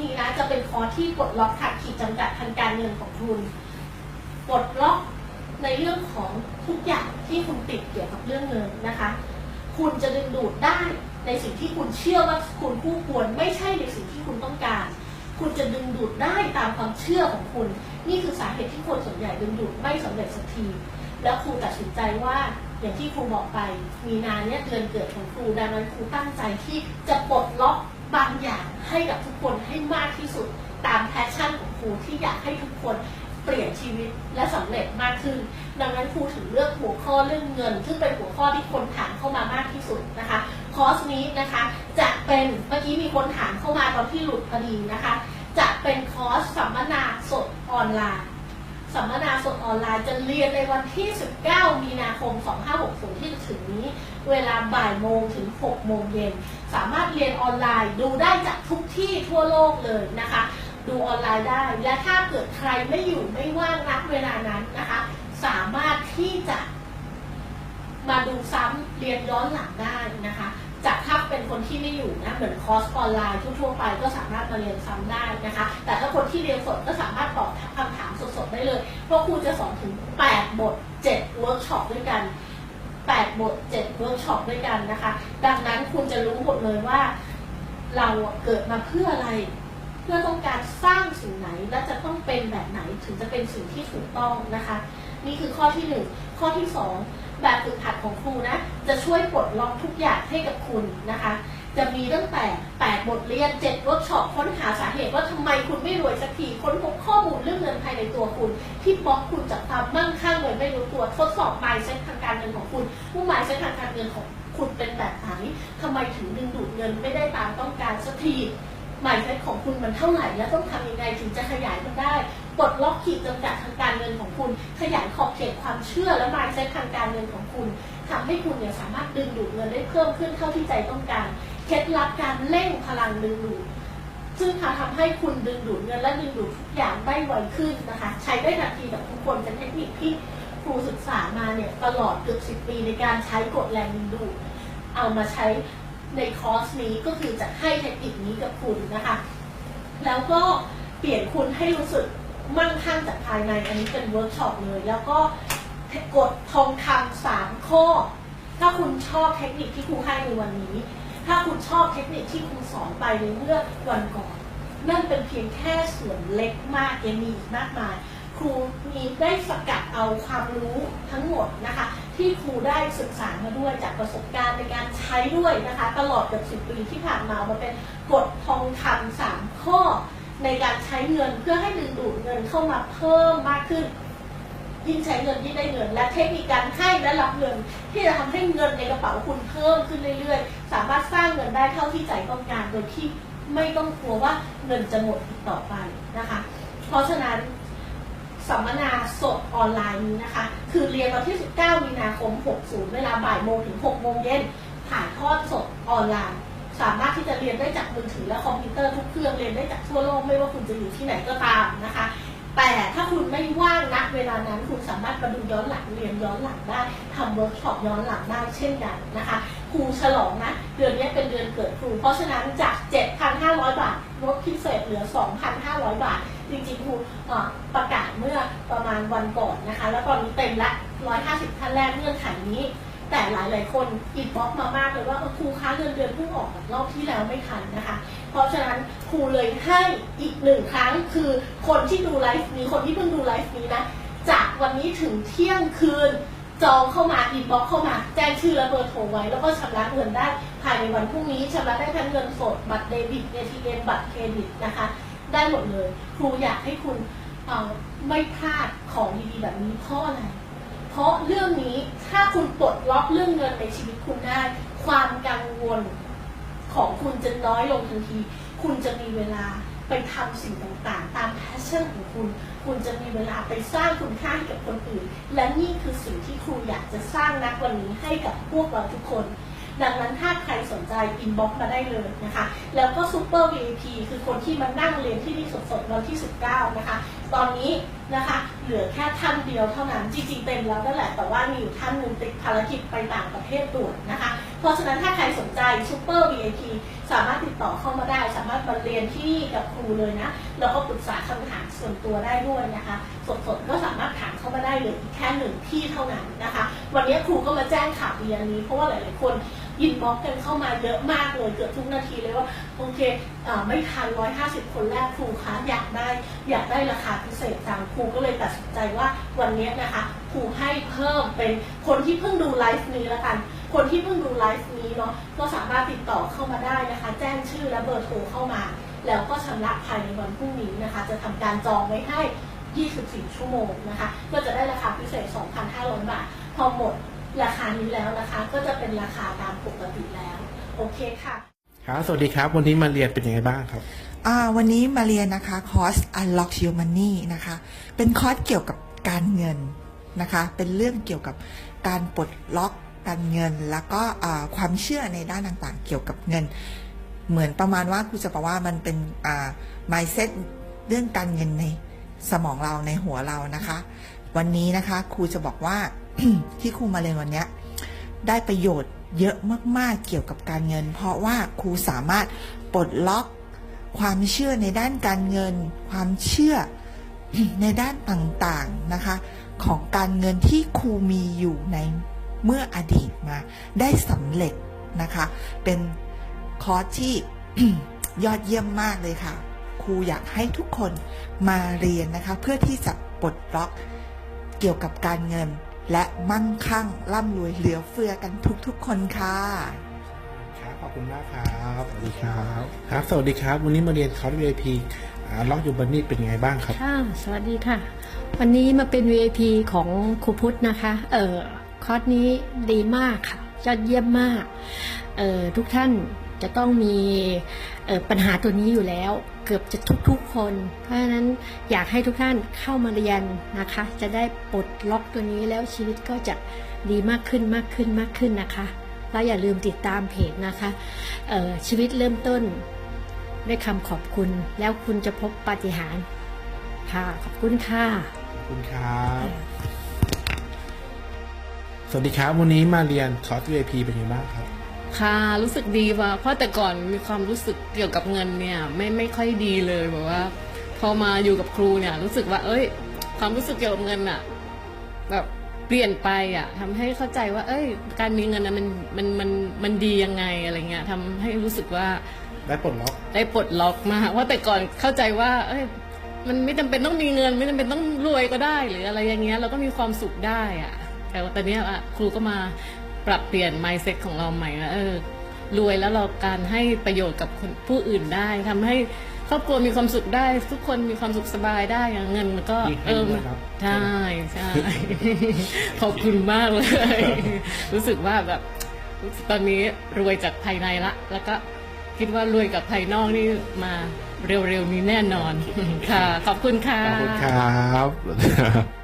นี้นะจะเป็นคอร์สที่ปลดล็อกขาดขีดจำกัดทางการเงินของคุณปลดล็อกในเรื่องของทุกอย่างที่คุณติดเกี่ยวกับเรื่องเงินนะคะ คุณจะดึงดูดได้ในสิ่งที่คุณเชื่อว่าคุณคู่ควรไม่ใช่ในสิ่งที่คุณต้องการ คุณจะดึงดูดได้ตามความเชื่อของคุณ นี่คือสาเหตุที่คนส่วนใหญ่ดึงดูดไม่สำเร็จสักที แล้วครูตัดสินใจว่าอย่างที่ครูบอกไป มีนาเนี่ยเดือนเกิดของครูดังนั้นครูตั้งใจที่จะปลดล็อก บางอย่างให้กับทุกคนให้มากที่สุดตามแพชชั่นของครูที่อยากให้ทุกคนเปลี่ยนชีวิตและสำเร็จมากขึ้น ดังนั้นครูถึงเลือกหัวข้อเรื่องเงิน ซึ่งเป็นหัวข้อที่คนถามเข้ามามากที่สุดนะคะคอร์สนี้นะคะจะเป็นเมื่อกี้มีคนถามเข้ามาตอนที่หลุดพอดีนะคะ จะเป็นคอร์สสัมมนาสดออนไลน์ สัมมนาสดออนไลน์จะเรียนในวันที่ 19 มีนาคม 2560 ที่จะถึงนี้ เวลาบ่ายโมงถึง 6 โมงเย็น สามารถเรียนออนไลน์ดูได้จากทุกที่ทั่วโลกเลยนะคะ ดูออนไลน์ได้ และถ้าเกิดใครไม่อยู่ไม่ว่างนักเวลานั้นนะคะ สามารถที่จะมาดูซ้ำเรียนย้อนหลังได้นะคะ จากถ้าเป็นคนที่ไม่อยู่นะเหมือนคอร์สออนไลน์ทั่วๆไปก็สามารถมาเรียนซ้ำได้นะคะ แต่ถ้าคนที่เรียนสดก็สามารถตอบคำถามสดๆได้เลย เพราะครูจะสอนถึง 8 บท 7 เวิร์กช็อปด้วยกัน 8 บท 7 เวิร์กช็อปด้วยกันนะคะ ดังนั้นคุณจะรู้หมดเลยว่า เราเกิดมาเพื่ออะไร เพื่อต้องการสร้างสิ่งไหนและจะต้องเป็นแบบไหนถึงจะเป็นสิ่งที่ถูกต้องนะคะ นี่คือข้อที่หนึ่งข้อที่สองแบบฝึกหัดของครูนะ จะช่วยปลดล็อกทุกอย่างให้กับคุณนะคะ จะมีตั้งแต่ 8 บทเรียน7เวิร์กช็อปค้นหาสาเหตุว่าทำไมคุณไม่รวยสักทีค้นพบข้อมูลเรื่องเงินภายในตัวคุณ ที่บล็อกคุณจากความมั่งคั่งเลยไม่รู้ตัวทดสอบ mindset ทางการเงินของคุณว่า mindset ทางการเงินของคุณเป็นแบบไหนทำไมถึงดึงดูดเงินไม่ได้ตามต้องการสักที mindset ของคุณมันเท่าไหร่และต้องทำยังไงถึงจะขยายมันได้ ปลดล็อกขีดจำกัดทางการเงินของคุณ ขยายขอบเขตความเชื่อและ mindset ทางการเงินของคุณทำให้คุณเนี่ยสามารถดึงดูดเงินได้เพิ่มขึ้นเท่าที่ใจต้องการเคล็ดลับการเร่งพลังดึงดูดซึ่งจะทำให้คุณดึงดูดเงินและดึงดูดทุกอย่างได้ไวขึ้นนะคะ ใช้ได้ทันทีกับทุกคนเป็นเทคนิคที่ครูศึกษามาเนี่ยตลอดเกือบสิปีในการใช้กฎแรงดึงดูดเอามาใช้ในคอร์สนี้ก็คือจะให้เทคนิคนี้กับคุณนะคะ แล้วก็เปลี่ยนคุณให้รู้สึก มั่งคั่งจากภายในอันนี้เป็นเวิร์กช็อปเลย แล้วก็กดทองคำสามข้อ ถ้าคุณชอบเทคนิคที่ครูให้ในวันนี้ ถ้าคุณชอบเทคนิคที่ครูสอนไปในเมื่อวันก่อน นั่นเป็นเพียงแค่ส่วนเล็กมากยังมีอีกมากมาย ครูมีได้สกัดเอาความรู้ทั้งหมดนะคะ ที่ครูได้ศึกษามาด้วยจากประสบการณ์ในการใช้ด้วยนะคะ ตลอดเกือบสิบปีที่ผ่านมามาเป็นกฎทองคำสามข้อ ในการใช้เงินเพื่อให้ดึงดูดเงินเข้ามาเพิ่มมากขึ้น ยิ่งใช้เงินยิ่งได้เงิน และเทคนิคการให้และรับเงิน ที่จะทำให้เงินในกระเป๋าคุณเพิ่มขึ้นเรื่อยๆ สามารถสร้างเงินได้เท่าที่ใจต้องการโดยที่ไม่ต้องกลัวว่าเงินจะหมดอีกต่อไปนะคะ เพราะฉะนั้นสัมมนาสดออนไลน์นี้นะคะ คือเรียนวันที่ 19 มีนาคม 60 เวลาบ่ายโมงถึง 6 โมงเย็นถ่ายทอดสดออนไลน์ สามารถที่จะเรียนได้จากมือถือและคอมพิวเตอร์ทุกเครื่องเรียนได้จากทั่วโลกไม่ว่าคุณจะอยู่ที่ไหนก็ตามนะคะ แต่ถ้าคุณไม่ว่างนักเวลานั้นคุณสามารถมาดูย้อนหลังเรียนย้อนหลังได้ทำเวิร์กช็อปย้อนหลังได้เช่นกันนะคะครูฉลองนะเดือนนี้เป็นเดือนเกิดครู เพราะฉะนั้นจาก 7,500 บาทลดพิเศษเหลือ 2,500 บาท จริงๆครูประกาศเมื่อประมาณวันก่อนนะคะ แล้วตอนนี้เต็มละ 150ท่านแรกเงื่อนไขนี้ แต่หลายๆ คนอินบ็อกมามากเลยว่าครูคะเงินเดือนเพิ่งออกรอบที่แล้วไม่ทันนะคะ เพราะฉะนั้นครูเลยให้อีกหนึ่งครั้งคือคนที่ดูไลฟ์นี้คนที่เพิ่งดูไลฟ์นี้นะจากวันนี้ถึงเที่ยงคืนจองเข้ามาอินบ็อกเข้ามาแจ้งชื่อและเบอร์โทรไว้ แล้วก็ชำระเงินได้ภายในวันพรุ่งนี้ชำระได้ทั้งเงินสดบัตรเดบิต ATM บัตรเครดิตนะคะ ได้หมดเลย ครูอยากให้คุณไม่พลาดของดีๆแบบนี้เพราะอะไร ราะเรื่องนี้ถ้าคุณปลดล็อกเรื่องเงินในชีวิตคุณได้ ความกังวลของคุณจะน้อยลงทันที คุณจะมีเวลาไปทำสิ่งต่างๆ ตามแพชชั่นของคุณ คุณจะมีเวลาไปสร้างคุณค่าให้กับคนอื่น และนี่คือสิ่งที่ครูอยากจะสร้างนักวันนี้ให้กับพวกเราทุกคน ดังนั้นถ้าใครสนใจอินบ็อกมาได้เลยนะคะ แล้วก็ซูเปอร์ VIP คือคนที่มานั่งเรียนที่นี่สดๆวันที่ 19 นะคะ ตอนนี้นะคะเหลือแค่ท่านเดียวเท่านั้นจริงๆเต็มแล้วนั่นแหละ แต่ว่ามีอยู่ท่านหนึ่งติดภารกิจไปต่างประเทศด่วนนะคะ เพราะฉะนั้นถ้าใครสนใจซูเปอร์ VIP สามารถติดต่อเข้ามาได้ สามารถมาเรียนที่นี่กับครูเลยนะ แล้วก็ปรึกษาคำถามส่วนตัวได้ด้วยนะคะ สดๆก็สามารถถามเข้ามาได้เลยแค่หนึ่งที่เท่านั้นนะคะ วันนี้ครูก็มาแจ้งข่าวดีอันนี้เพราะว่าหลายๆคน ยินบ็อกกันเข้ามาเยอะมากเลยเกือบทุกนาทีเลยว่าโอเคเอ่อไม่ทัน 150 คนแรกครูคะอยากได้ อยากได้ราคาพิเศษจังครูก็เลยตัดสินใจว่าวันนี้นะคะครูให้เพิ่มเป็นคนที่เพิ่งดูไลฟ์นี้แล้วกัน คนที่เพิ่งดูไลฟ์นี้เนาะก็สามารถติดต่อเข้ามาได้นะคะ แจ้งชื่อและเบอร์โทรเข้ามา แล้วก็ชำระภายในวันพรุ่งนี้นะคะ จะทำการจองไว้ให้ 24 ชั่วโมงนะคะ ก็จะได้ราคาพิเศษ 2,500 บาท พอหมด ราคานี้แล้วนะคะ ก็จะเป็นราคาตามปกติแล้ว โอเคค่ะครับสวัสดีครับวันนี้มาเรียนเป็นยังไงบ้างครับอ่าวันนี้มาเรียนนะคะคอร์ส Unlock Your Money นะคะ เป็นคอร์สเกี่ยวกับการเงินนะคะ เป็นเรื่องเกี่ยวกับการปลดล็อกการเงิน แล้วก็อ่าความเชื่อในด้านต่างๆ เกี่ยวกับเงิน เหมือนประมาณว่าครูจะบอกว่ามันเป็นอ่า mindset เรื่องการเงินใน สมองเราในหัวเรานะคะ วันนี้นะคะครูจะบอกว่าที่ครูมาเรียนวันนี้ได้ประโยชน์เยอะมากๆเกี่ยวกับการเงิน เพราะว่าครูสามารถปลดล็อกความเชื่อในด้านการเงิน ความเชื่อในด้านต่างๆนะคะ ของการเงินที่ครูมีอยู่ในเมื่ออดีตมา ได้สำเร็จนะคะ เป็นคอร์สที่ยอดเยี่ยมมากเลยค่ะ ครูอยากให้ทุกคนมาเรียนนะคะ เพื่อที่จะปลดล็อกเกี่ยวกับการเงิน และมั่งคั่งร่ำรวยเหลือเฟือกันทุกๆ คนค่ะครับขอบคุณมากครับสวัสดีครับครับ สวัสดีครับ วันนี้มาเรียนคอร์ส VIP ล็อกยูบันนี่เป็นยังไงบ้างครับค่ะสวัสดีค่ะ วันนี้มาเป็น VIP ของครูพุทธนะคะ เอ่อคอร์สนี้ดีมากค่ะยอดเยี่ยมมาก เอ่อทุกท่าน จะต้องมีปัญหาตัวนี้อยู่แล้ว เกือบจะทุกๆคน เพราะฉะนั้นอยากให้ทุกท่านเข้ามาเรียนนะคะ จะได้ปลดล็อกตัวนี้แล้วชีวิตก็จะดีมากขึ้นมากขึ้นมากขึ้นนะคะแล้วอย่าลืมติดตามเพจนะคะชีวิตเริ่มต้นด้วยคำขอบคุณ แล้วคุณจะพบปาฏิหาริย์ค่ะขอบคุณค่ะขอบคุณครับสวัสดีครับ วันนี้มาเรียนคอร์ส VIP เป็นยังไงบ้างครับ ค่ะรู้สึกดีว่ะเพราะแต่ก่อนมีความรู้สึกเกี่ยวกับเงินเนี่ย ไม่ไม่ค่อยดีเลยแบบว่า พอมาอยู่กับครูเนี่ย รู้สึกว่า เอ้ย ความรู้สึกเกี่ยวกับเงินอะแบบเปลี่ยนไปอะทำให้เข้าใจว่า เอ้ย การมีเงินนะมันมันมันมันดียังไงอะไรเงี้ยทำให้รู้สึกว่าได้ปลดล็อกได้ปลดล็อกมากว่าแต่ก่อนเข้าใจว่า เอ้ยมันไม่จำเป็นต้องมีเงิน ไม่จำเป็นต้องรวยก็ได้ หรืออะไรอย่างเงี้ยเราก็มีความสุขได้อะแต่ว่าตอนเนี้ยอะครูก็มา ปรับเปลี่ยน mindset ของเราใหม่ว่าเออรวยแล้วเราการให้ประโยชน์กับคนผู้อื่นได้ทำให้ครอบครัวมีความสุขได้ ทุกคนมีความสุขสบายได้อะเงินมันก็มีให้เออด้วยครับใช่ใช่ขอบคุณมากเลย รู้สึกว่าแบบตอนนี้รวยจากภายในละ แล้วก็คิดว่ารวยกับภายนอกนี่มาเร็วๆนี้แน่นอน ค่ะ ขอบคุณค่ะ ขอบคุณครับ